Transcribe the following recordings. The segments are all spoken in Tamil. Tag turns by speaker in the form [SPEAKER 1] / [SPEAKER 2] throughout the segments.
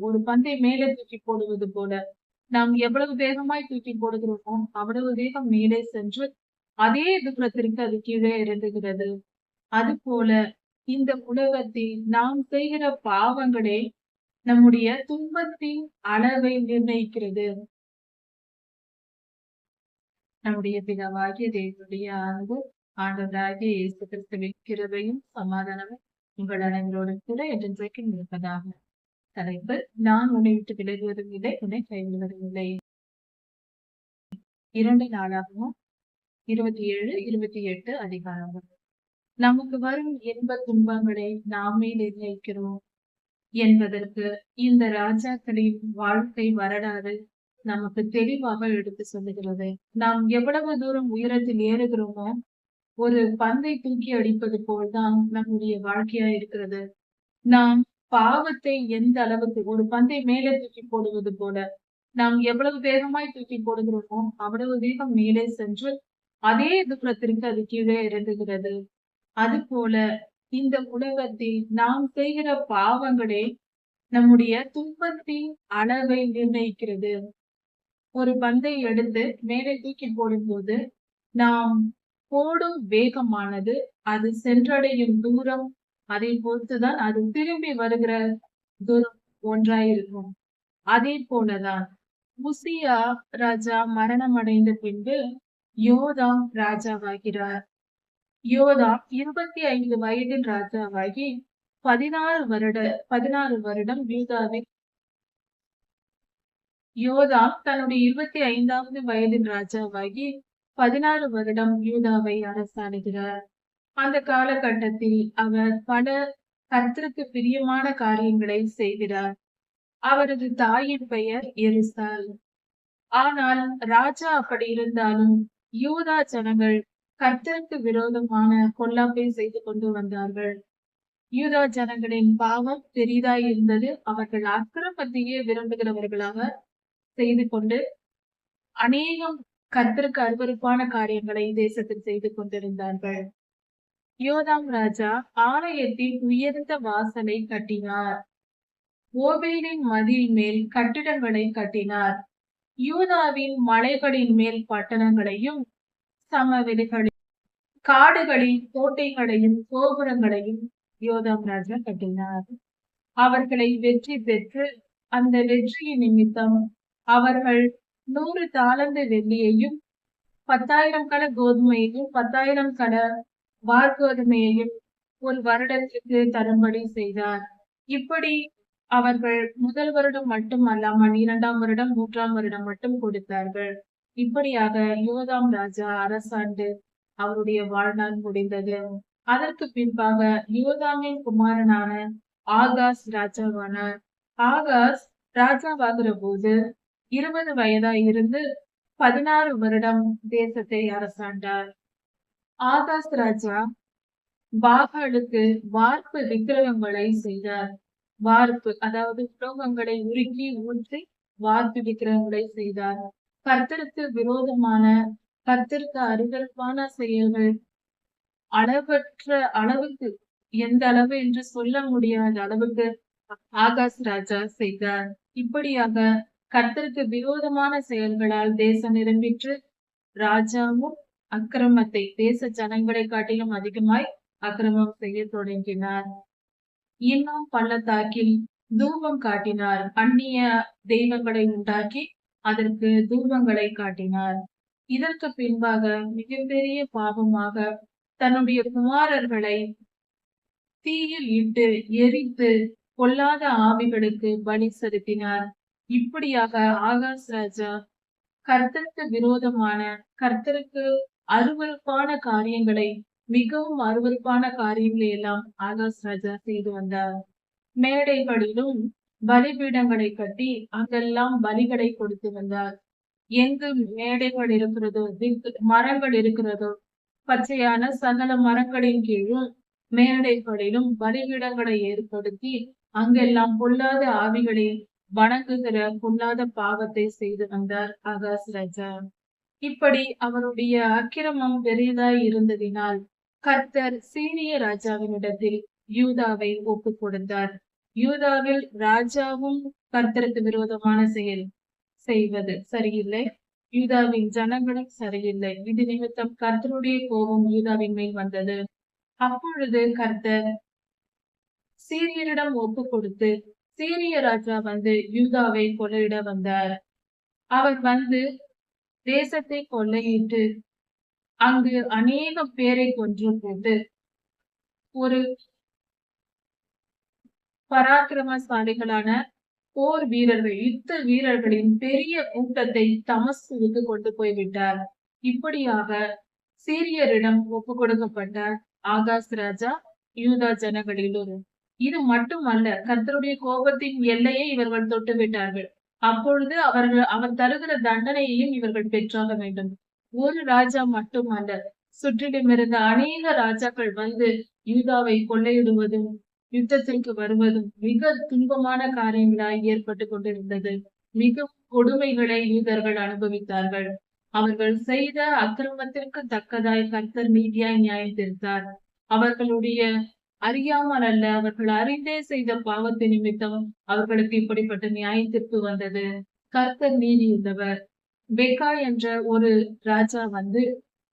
[SPEAKER 1] ஒரு பந்தை மேலே தூக்கி போடுவது போல. நாம் எவ்வளவு வேகமாய் தூக்கி போடுகிறோமோ அவ்வளவு வேகம் மேலே சென்று அதே தூரத்திற்கு அது கீழே இறங்குகிறது. அது போல இந்த உலகத்தில் நாம் செய்கிற பாவங்களே நம்முடைய துன்பத்தின் அளவை நிர்ணயிக்கிறது. நம்முடைய பிதாவாகிய தேவனுடைய அன்பு ஆண்டவராகிய இயேசு கிறிஸ்துவின் கிருபையும் சமாதானமும் உங்கள் அனைவரோடும் கூட என்றென்றைக்கும் இருப்பதாக. தலைப்பு நான் உன்னை விட்டு விலகுவதும் இல்லை உன்னை கைவிடுவதும் இல்லை இரண்டு நாளாகவும் இருபத்தி ஏழு இருபத்தி எட்டு அதிகாரங்கள் நமக்கு வரும் இன்ப துன்பங்களை நாமே நிர்ணயிக்கிறோம். என்பதற்கு இந்த ராஜாக்களின் வாழ்க்கை வரலாறு நமக்கு தெளிவாக எடுத்து சொல்லுகிறது. நாம் எவ்வளவு தூரம் உயரத்தில் ஏறுகிறோமோ ஒரு பந்தை தூக்கி அடிப்பது போல்தான் நம்முடைய வாழ்க்கையா இருக்கிறது நாம் பாவத்தை எந்த அளவுக்கு ஒரு பந்தை மேலே தூக்கி போடுவது போல நாம் எவ்வளவு வேகமாய் தூக்கி போடுகிறோமோ அவ்வளவு வேகம் மேலே சென்று அதே தூரத்திற்கு அது கீழே இறங்குகிறது. அது போல இந்த உலகத்தில் நாம் செய்கிற பாவங்களே நம்முடைய துன்பத்தின் அளவை நிர்ணயிக்கிறது. ஒரு பந்தை எடுத்து மேலே தூக்கி போடும்போது நாம் போடும் வேகமானது அது சென்றடையும் தூரம் அதை பொறுத்துதான் அது திரும்பி வருகிற துரம் ஒன்றாயிருக்கும். அதே போலதான் உசியா ராஜா மரணம் அடைந்த பின்பு யோதாம் ராஜாவாகிறார். யோதாம் இருபத்தி ஐந்து வயதில் ராஜாவாகி பதினாறு வருட பதினாறு வருடம் யூதாவை யோதாம் தன்னுடைய இருபத்தி ஐந்தாவது வயதில் ராஜாவாகி பதினாறு வருடம் யூதாவை அரசாணுகிறார் அந்த காலகட்டத்தில் அவர் பல கர்த்தருக்கு பிரியமான காரியங்களை செய்கிறார். அவரது தாயின் பெயர் எரிசால் ஆனால் ராஜா அப்படி இருந்தாலும் யூதா ஜனங்கள் கர்த்தருக்கு விரோதமான கொல்லாப்பை செய்து கொண்டு வந்தார்கள். யூதா ஜனங்களின் பாவம் பெரிதாய் இருந்தது. அவர்கள் அக்கிரமத்தையே விரும்புகிறவர்களாக செய்து கொண்டு அநேகம் கர்த்தருக்கு அருவருப்பான காரியங்களை தேசத்தில் செய்து கொண்டிருந்தார்கள். யோதாம் ராஜா ஆலயத்தின் உயர்ந்த வாசலை கட்டினார். ஓபேலின் மதில் மேல் கட்டிடங்களை கட்டினார். யூதாவின் மலைகளின் மேல் பட்டணங்களையும் சமவெளிகளில் காடுகளில் கோட்டைகளையும் கோபுரங்களையும் யோதாம் ராஜா கட்டினார். அவர்களை வெற்றி பெற்று அந்த வெற்றியின் நிமித்தம் அவர்கள் நூறு தாளந்து வெள்ளியையும் பத்தாயிரம் கல கோதுமையையும் பத்தாயிரம் கல வார்கோதுமையையும் ஒரு வருடத்திற்கு தரும்படி செய்தார். இப்படி அவர்கள் முதல் வருடம் மட்டும் அல்லாமல் இரண்டாம் வருடம் மூன்றாம் வருடம் மட்டும் கொடுத்தார்கள். இப்படியாக யுவதாம் ராஜா அரசாண்டு அவருடைய வாழ்நாள் முடிந்தது. அதற்கு பின்பாக யுவதாமின் குமாரனான ஆகாஷ் ராஜாவானார் ஆகாஷ் ராஜாவாகிற போது இருபது வயதா இருந்து பதினாறு வருடம் தேசத்தை அரசாண்டார். ஆகாஸ் ராஜா. பாகாலுக்கு வார்ப்பு விக்கிரகங்களை செய்தார். வார்ப்பு அதாவது உலோகங்களை உருக்கி ஊற்றி வார்ப்பு விக்கிரகங்களை செய்தார். கர்த்தருக்கு விரோதமான கர்த்தருக்கு அருவருப்பான செயல்கள் அளவற்ற அளவுக்கு எந்த அளவு என்று சொல்ல முடியாத அளவுக்கு ஆகாஷ் ராஜா செய்தார். இப்படியாக கர்த்தருக்கு விரோதமான செயல்களால் தேசம் நிரம்பிற்று. ராஜாவும் அக்கிரமத்தை தேச ஜனங்களை காட்டிலும் அதிகமாய் அக்கிரமம் செய்ய தொடங்கினார். இன்னும் பள்ளத்தாக்கில் தூபம் காட்டினார். அந்நிய தெய்வங்களை உண்டாக்கி அதற்கு தூபங்களை காட்டினார். இதற்கு பின்பாக மிகப்பெரிய பாவமாக தன்னுடைய குமாரர்களை தீயில் இட்டு எரித்து கொல்லாத ஆவிகளுக்கு பலி செலுத்தினார். இப்படியாக ஆகாஷ் ராஜா கர்த்தருக்கு விரோதமான கர்த்தருக்கு அருவறுப்பான காரியங்களை மிகவும் அருவறுப்பான காரியங்களை எல்லாம் ஆகாஷ் ராஜா செய்து வந்தார். மேடைகளிலும் பலிபீடங்களை கட்டி அங்கெல்லாம் பலிகளை கொடுத்து வந்தார். எங்கு மேடைகள் இருக்கிறதோ மரங்கள் இருக்கிறதோ பச்சையான சகல மரங்களின் கீழும் மேடைகளிலும் பலிபீடங்களை ஏற்படுத்தி அங்கெல்லாம் பொல்லாத ஆவிகளை வணங்குகிற பொல்லாத பாவத்தை செய்து வந்தார் ஆகாஷ் ராஜா. இப்படி அவருடைய அக்கிரமம் பெரியதாய் இருந்ததினால் கர்த்தர் சீரிய ராஜாவினிடத்தில் யூதாவை ஒப்புக் கொடுத்தார். யூதாவில் ராஜாவும் கர்த்தருக்கு விரோதமான செயல் செய்வது சரியில்லை. யூதாவின் ஜனங்களும் சரியில்லை. இது நிமித்தம் கர்த்தருடைய கோபம் யூதாவின் மேல் வந்தது. அப்பொழுது கர்த்தர் சீரியரிடம் ஒப்பு கொடுத்து சீரிய ராஜா வந்து யூதாவை கொள்ளையிட வந்தார். அவர் வந்து தேசத்தை கொள்ளையிட்டு அங்கு அநேக பேரை கொன்று போட்டு ஒரு பராக்கிரமசாலிகளான போர் வீரர்கள் யுத்த வீரர்களின் பெரிய கூட்டத்தை தமஸ்குவுக்கு கொண்டு போய்விட்டார். இப்படியாக சீரியரிடம் ஒப்பு கொடுக்கப்பட்டார் ஆகாஷ் ராஜா யூதா ஜனங்களிலும் இது மட்டுமல்ல கர்த்தருடைய கோபத்தின் எல்லையை இவர்கள் தொட்டு விட்டார்கள் அப்பொழுது அவர்கள் அவர் தருகிற தண்டனையையும் இவர்கள் பெற்றாக வேண்டும். ஒரு ராஜா மட்டுமல்ல சுற்றிலுமிருந்த அநேக ராஜாக்கள் வந்து யூதாவை கொள்ளையிடுவதும் யுத்தத்திற்கு வருவதும் மிக துன்பமான காரியங்களாய் ஏற்பட்டு கொண்டிருந்தது. மிக கொடுமைகளை யூதர்கள் அனுபவித்தார்கள். அவர்கள் செய்த அக்கிரமத்திற்கு தக்கதாய் கர்த்தர் நீதியாய் நியாயம் தீர்த்தார். அவர்களுடைய அறியாமல் அல்ல அவர்கள் அறிந்தே செய்த பாவத்தை நிமித்தம் அவர்களுக்கு இப்படிப்பட்ட நியாய தீர்ப்பு வந்தது. கர்த்தர் நீதி உள்ளவர் பெக்கா என்ற ஒரு ராஜா வந்து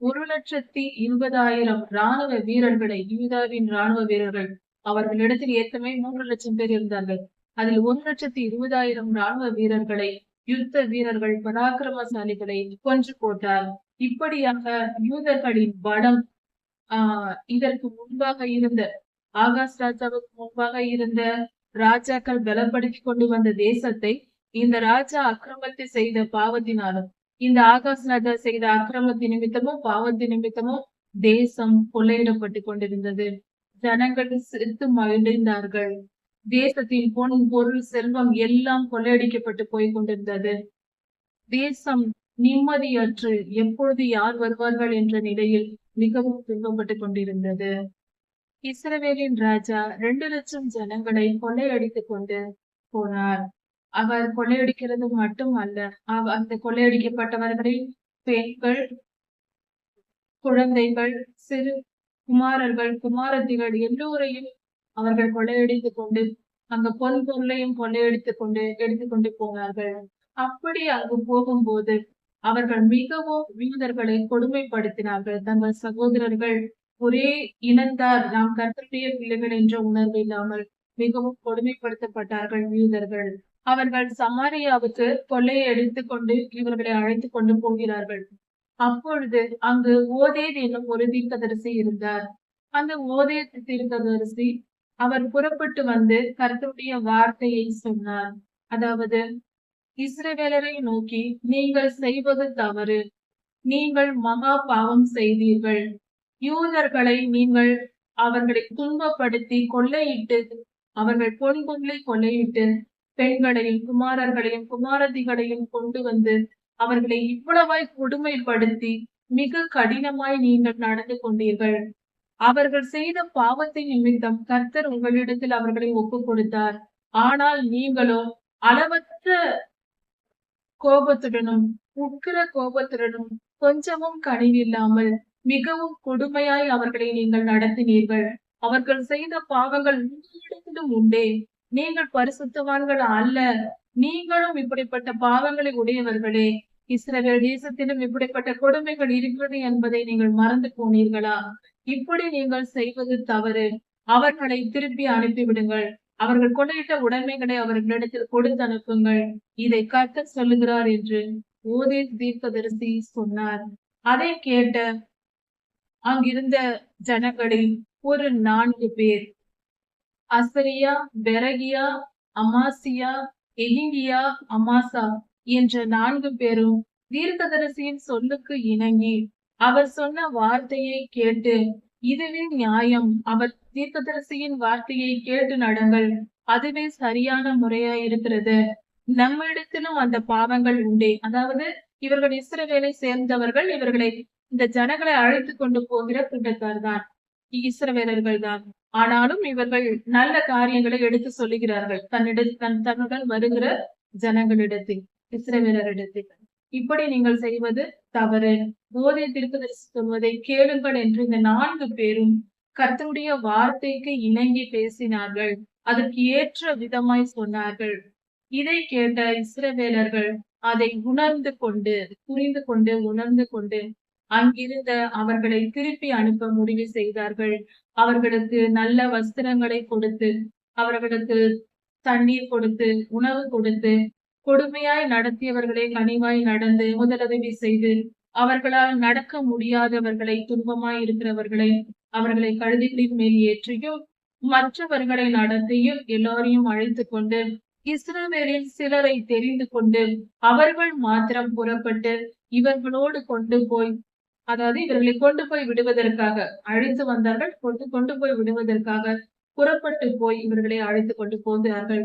[SPEAKER 1] ஒரு லட்சத்தி இருபதாயிரம் ராணுவ வீரர்களை யூதாவின் ராணுவ வீரர்கள் அவர்களிடத்தில் ஏற்கனவே மூன்று லட்சம் பேர் இருந்தார்கள். அதில் ஒரு லட்சத்தி இருபதாயிரம் ராணுவ வீரர்களை யுத்த வீரர்கள் பராக்கிரமசாலிகளை கொன்று போட்டார். இப்படியாக யூதர்களின் படம் ஆஹ் இதற்கு முன்பாக இருந்த ஆகாஷ் ராஜாவுக்கு முன்பாக இருந்த ராஜாக்கள் பலப்படுத்தி கொண்டு வந்த தேசத்தை இந்த ராஜா அக்கிரமத்தை செய்த பாவத்தினாலும் இந்த ஆகாஷ் ராஜா செய்த அக்கிரமத்தின் நிமித்தமும் பாவத்தி நிமித்தமும் தேசம் கொள்ளையிடப்பட்டு கொண்டிருந்தது. ஜனங்கள் செத்து மகிழ்ந்தார்கள் தேசத்தின் பொன் பொருள் செல்வம் எல்லாம் கொள்ளையடிக்கப்பட்டு போய் கொண்டிருந்தது. தேசம் நிம்மதியற்று எப்பொழுது யார் வருவார்கள் என்ற நிலையில் மிகவும் துன்பப்பட்டு கொண்டிருந்தது. இஸ்ரவேலின் ராஜா ரெண்டு லட்சம் ஜனங்களை கொள்ளையடித்துக் கொண்டு போனார். அவர் கொள்ளையடிக்கிறது மட்டும் அல்ல அவ- அந்த கொள்ளையடிக்கப்பட்டவர்களின் பெண்கள் குழந்தைகள் சிறு குமாரர்கள் குமாரத்திகள் எல்லோரையும் அவர்கள் கொள்ளையடித்துக் கொண்டு அங்க பொன் பொருளையும் கொள்ளையடித்துக் கொண்டு எடுத்துக்கொண்டு போனார்கள். அப்படி அங்கு போகும்போது அவர்கள் மிகவும் வீரர்களை கொடுமைப்படுத்தினார்கள். தங்கள் சகோதரர்கள் ஒரே இனந்தார். நாம் கர்த்தருடைய பிள்ளைகள் என்ற உணர்வு இல்லாமல் மிகவும் கொடுமைப்படுத்தப்பட்டார்கள் யூதர்கள். அவர்கள் சமாரியாவுக்கு கொள்ளையை எடுத்துக் கொண்டு இவர்களை அழைத்துக் கொண்டு போகிறார்கள். அப்பொழுது அங்கு ஓதேத் என்னும் ஒரு தீர்க்கதரிசி இருந்தார். அந்த ஓதேத் தீர்க்கதரிசி அவர் புறப்பட்டு வந்து கர்த்தருடைய வார்த்தையை சொன்னார். அதாவது இஸ்ரவேலரை நோக்கி நீங்கள் செய்வது தவறு. நீங்கள் மகா பாவம் செய்தீர்கள். யூதர்களை நீங்கள் அவர்களை துன்பப்படுத்தி கொள்ளையிட்டு அவர்கள் பொன் பொருளை கொள்ளையிட்டு பெண்களையும் குமாரர்களையும் குமாரதிகளையும் கொண்டு வந்து அவர்களை இவ்வளவாய் கொடுமைப்படுத்தி மிக கடினமாய் நீங்கள் நடந்து கொண்டீர்கள். அவர்கள் செய்த பாவத்தின் நிமித்தம் கர்த்தர் உங்களிடத்தில் அவர்களை ஒப்புக் கொடுத்தார் ஆனால் நீங்களோ அளவற்ற கோபத்துடனும் உக்கிர கோபத்துடனும் கொஞ்சமும் கனிவில்லாமல் மிகவும் கொடுமையாய் அவர்களை நீங்கள் நடத்தினீர்கள். அவர்கள் செய்த பாவங்கள் உங்களிடத்திலும் உண்டே. நீங்கள் பரிசுத்தவான்கள் அல்ல. நீங்களும் இப்படிப்பட்ட பாவங்களை உடையவர்களே. இஸ்ரவேல் தேசத்திலும் இப்படிப்பட்ட கொடுமைகள் இருக்கிறது என்பதை நீங்கள் மறந்து போனீர்களா? இப்படி நீங்கள் செய்வது தவறு. அவர்களை திருப்பி அனுப்பிவிடுங்கள். அவர்கள் கொள்ளையிட்ட உடைமைகளை அவர்களிடத்தில் கொடுத்து அனுப்புங்கள். இதை கர்த்தர் சொல்லுகிறார் என்று ஓதே தீர்க்கதரிசி சொன்னார். அதை கேட்ட அங்கிருந்த ஜனங்களில் ஒரு நான்கு பேர். அசரியா பெரகியா அமாசியா எகிங்கியா அமாசா என்ற நான்கு பேரும் தீர்க்கதரிசியின் சொல்லுக்கு இணங்கி அவர் சொன்ன வார்த்தையை கேட்டு இதுவே நியாயம். அவர் தீர்க்கதரிசியின் வார்த்தையை கேட்டு நடங்கள். அதுவே சரியான முறையா இருக்கிறது. நம்மிடத்திலும் அந்த பாவங்கள் உண்டே. அதாவது இவர்கள் இஸ்ரவேலை சேர்ந்தவர்கள் இவர்களை இந்த ஜனங்களை அழைத்து கொண்டு போகிற கூட்டத்தார் தான். இஸ்ரவேலர்கள் தான். ஆனாலும் இவர்கள் நல்ல காரியங்களை எடுத்து சொல்லுகிறார்கள். தன்னிட தன் தன்னுடன் வருகிற ஜனங்களிடத்தில் இஸ்ரவேலரிடத்தில் இப்படி நீங்கள் செய்வது தவறு. போதை திருப்பதி சொல்வதை கேளுங்கள் என்று இந்த நான்கு பேரும் கர்த்தருடைய வார்த்தைக்கு இணங்கி பேசினார்கள். அதற்கு ஏற்ற விதமாய் சொன்னார்கள். இதை கேட்ட இஸ்ரவேலர்கள் அதை உணர்ந்து கொண்டு புரிந்து கொண்டு உணர்ந்து கொண்டு அங்கிருந்த அவர்களை திருப்பி அனுப்ப முடிவு செய்தார்கள். அவர்களுக்கு நல்ல வஸ்திரங்களை கொடுத்து அவர்களுக்கு தண்ணீர் கொடுத்து உணவு கொடுத்து கொடுமையாய் நடத்தியவர்களை கனிவாய் நடந்து முதலுதவி செய்து அவர்களால் நடக்க முடியாதவர்களை துன்பமாய் இருக்கிறவர்களை அவர்களை கழுதிகளின் மேல் ஏற்றியும் மற்றவர்களை நடத்தியும் எல்லாரையும் அழைத்து கொண்டு இஸ்ரவேலில் சிலரை தெரிந்து கொண்டு அவர்கள் மாத்திரம் புறப்பட்டு இவர்களோடு கொண்டு போய் அதாவது இவர்களை கொண்டு போய் விடுவதற்காக அழைத்து வந்தார்கள். கொண்டு கொண்டு போய் விடுவதற்காக புறப்பட்டு போய் இவர்களை அழைத்து கொண்டு போகிறார்கள்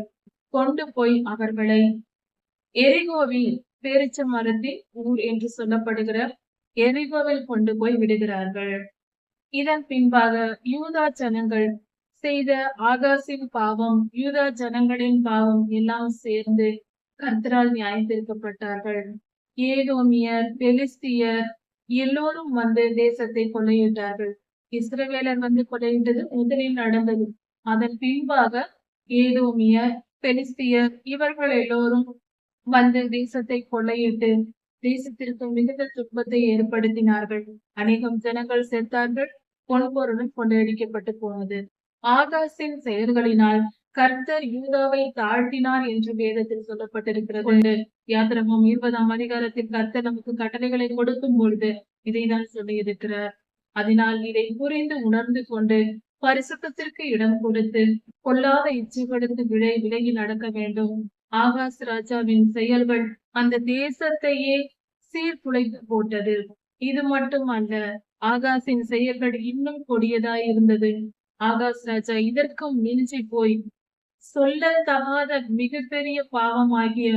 [SPEAKER 1] கொண்டு போய் அவர்களை எரிகோவில் பேரிச்ச மரத்தின் ஊர் என்று சொல்லப்படுகிற எரிகோவில் கொண்டு போய் விடுகிறார்கள். இதன் பின்பாக யூதா ஜனங்கள் செய்த ஆகாசின் பாவம் யூதா ஜனங்களின் பாவம் எல்லாம் சேர்ந்து கர்த்தரால் நியாயத்திருக்கப்பட்டார்கள். ஏதோமியர் பெலிஸ்தியர் எல்லோரும் வந்து தேசத்தை கொள்ளையிட்டார்கள். இஸ்ரவேலர் வந்து கொள்ளையிட்டது முதலில் நடந்தது. அதன் பின்பாக ஏதோமியர் பெலிஸ்தியர் இவர்கள் எல்லோரும் வந்து தேசத்தை கொள்ளையிட்டு தேசத்திற்கு மிகுந்த துன்பத்தை ஏற்படுத்தினார்கள். அநேகம் ஜனங்கள் செத்தார்கள். பொன்பொருளும் கொள்ளையடிக்கப்பட்டு போனது. ஆகாசின் செயல்களினால் கர்த்தர் யூதாவை தாழ்த்தினார் என்று வேதத்தில் சொல்லப்பட்டிருக்கிறது. யாத்திரமும் இருபதாம் அதிகாரத்தில் கர்த்தர் நமக்கு கட்டளைகளை கொடுக்கும் பொழுது இதை தான் சொல்லியிருக்கிறார். அதனால் இதை புரிந்து உணர்ந்து கொண்டு பரிசுத்தத்திற்கு இடம் கொடுத்து கொல்லாத இச்சைகளுக்கு விலை விலகி நடக்க வேண்டும். ஆகாஷ் ராஜாவின் செயல்கள் அந்த தேசத்தையே சீர்குலைத்து போட்டது. இது மட்டும் அல்ல ஆகாஷின் செயல்கள் இன்னும் கொடியதாய் இருந்தது. ஆகாஷ் ராஜா இதற்கும் மிஞ்சி போய் சொல்லத்தகாத மிகப்பெரிய பாவமாகிய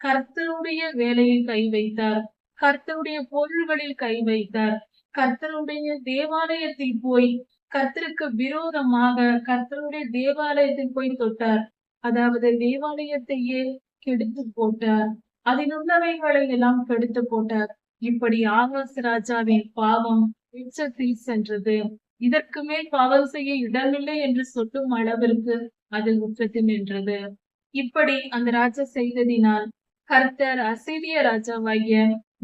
[SPEAKER 1] கர்த்தருடைய வேலையில் கை வைத்தார். கர்த்தருடைய பொருள்களில் கை வைத்தார். கர்த்தருடைய தேவாலயத்தில் போய் கர்த்தருக்கு விரோதமாக கர்த்தருடைய தேவாலயத்தில் போய் தொட்டார். அதாவது தேவாலயத்தையே கெடுத்து போட்டார். அதில் உள்ளவைகளை எல்லாம் கெடுத்து போட்டார். இப்படி ஆகாஷ் ராஜாவின் பாவம் உச்சத்தில் சென்றது. இதற்கு மேல் பாவம் செய்ய இடமில்லை என்று சொல்லும் அளவிற்கு அதில் உச்சத்தில் நின்றது. இப்படி அந்த ராஜா செய்ததினால் கர்த்தர் அசிரிய ராஜாவாகிய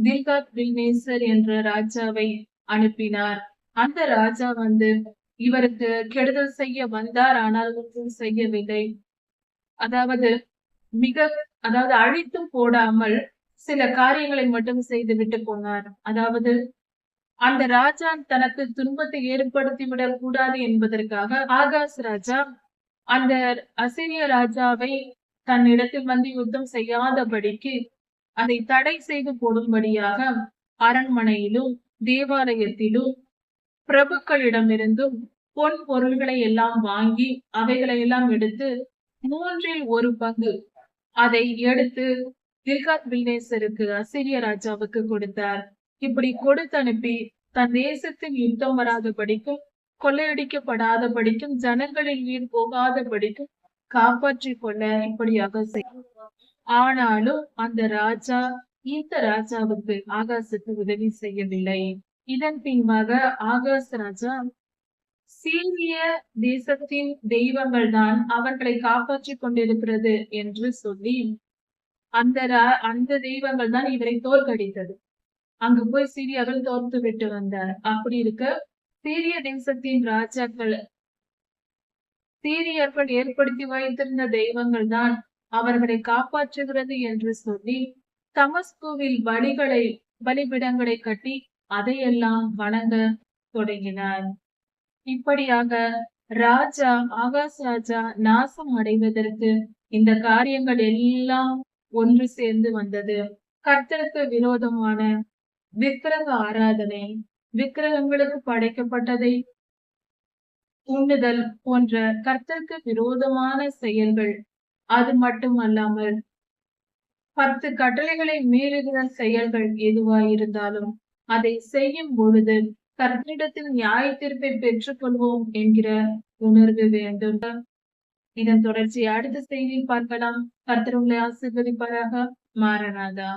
[SPEAKER 1] தில்காத் பில்நேசர் என்ற ராஜாவை அனுப்பினார். அந்த ராஜா வந்து இவருக்கு கெடுதல் செய்ய வந்தார் ஆனால் ஒன்றும் செய்யவில்லை. அதாவது மிக அதாவது அழித்தும் போடாமல் சில காரியங்களை மட்டும் செய்து விட்டு போனார். அதாவது அந்த ராஜா தனக்கு துன்பத்தை ஏற்படுத்தி விடக் கூடாது என்பதற்காக ஆகாஷ் ராஜா அந்த அசிரிய ராஜாவை தன்னிடத்தில் வந்து யுத்தம் செய்யாதபடிக்கு அதை தடை செய்து போடும்படியாக அரண்மனையிலும் தேவாலயத்திலும் பிரபுக்களிடமிருந்தும் பொன் பொருள்களை எல்லாம் வாங்கி அவைகளை எல்லாம் எடுத்து மூன்றில் ஒரு பங்கு அதை எடுத்து தில்காத் பில்னேசருக்கு அசிரிய ராஜாவுக்கு கொடுத்தார். இப்படி கொடுத்து அனுப்பி தன் தேசத்தின் யுத்தம் வராதபடிக்கும் கொள்ளையடிக்கப்படாதபடிக்கும் ஜனங்களின் உயிர் போகாதபடிக்கும் காப்பாற்றிக் கொள்ள இப்படியாக செய்யும் ஆனாலும் அந்த ராஜா இந்த ராஜாவுக்கு ஆகாசுக்கு உதவி செய்யவில்லை. இதன் பின்பாக ஆகாஷ் ராஜா சீரிய தேசத்தின் தெய்வங்கள் தான் அவர்களை காப்பாற்றிக் கொண்டிருக்கிறது என்று சொல்லி அந்த ரா- அந்த தெய்வங்கள் தான் இவரை தோற்கடித்தது. அங்கு போய் சீரியாவில் தோர்த்து விட்டு வந்தார் அப்படி இருக்க சீரிய தேசத்தின் ராஜாக்கள் சீரியர்கள் ஏற்படுத்தி வைத்திருந்த தெய்வங்கள் தான் அவர்களை காப்பாற்றுகிறது என்று சொல்லி தமஸ்குவில் பலிகளை பலிபிடங்களை கட்டி அதையெல்லாம் வணங்க தொடங்கினார். இப்படியாக ராஜா ஆகாஷ் ராஜா நாசம் அடைவதற்கு இந்த காரியங்கள் எல்லாம் ஒன்று சேர்ந்து வந்தது. கர்த்தருக்கு விரோதமான விக்கிரக ஆராதனை விக்கிரகங்களுக்கு படைக்கப்பட்டதை உண்ணுதல் போன்ற கர்த்தருக்கு விரோதமான செயல்கள் அது மட்டுமல்லாமல் பத்து கட்டளைகளை மீறுகிற செயல்கள் எதுவாயிருந்தாலும் அதை செய்யும் பொழுது கர்த்தரிடத்தில் நியாய தீர்ப்பை பெற்றுக்கொள்வோம் என்கிற உணர்வு வேண்டும். இதன் தொடர்ச்சி அடுத்த செய்தியில் பார்க்கலாம். கர்த்தர் உங்களை ஆசீர்வதிப்பாராக. மாறனாதா.